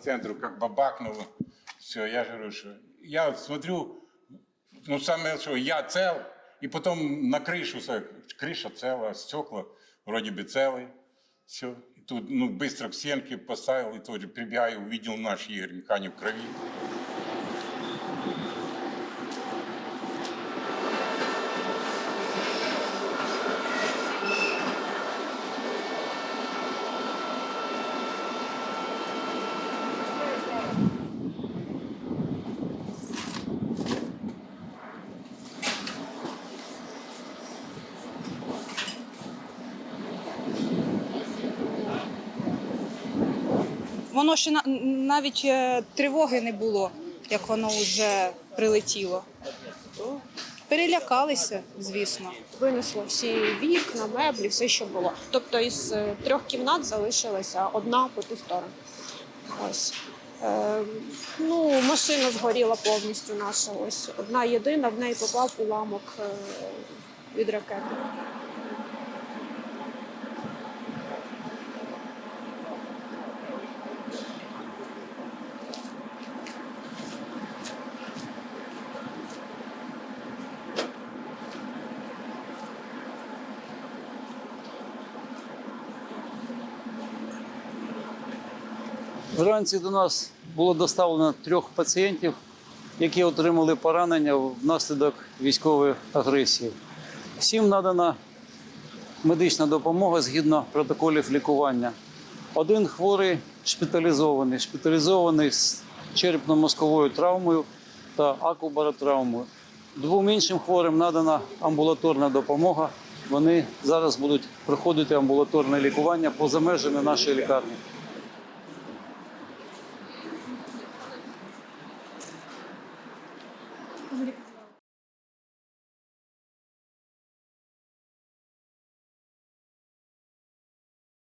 центру, как бабахнуло. Все, я же говорю, что я вот смотрю, ну самое, что я цел, и потом на крышу, со- крыша цела, стекла вроде бы целые. Все. И тут, ну, быстро к стенке поставил, и тоже прибегаю, увидел наш Игорь Механик в крови. Воно ще на- навіть е, тривоги не було, як воно вже прилетіло. Перелякалися, звісно. Винесло всі вікна, меблі, все, що було. Тобто із е, трьох кімнат залишилася одна по ту сторону. Ось. Е, ну, машина згоріла повністю наша. Ось одна єдина, в неї попав уламок е, від ракети. Вранці до нас було доставлено трьох пацієнтів, які отримали поранення внаслідок військової агресії. Всім надана медична допомога згідно протоколів лікування. Один хворий шпиталізований, шпиталізований з черепно-мозковою травмою та акубаротравмою. Двом іншим хворим надана амбулаторна допомога. Вони зараз будуть проходити амбулаторне лікування поза межами нашої лікарні. Şimdi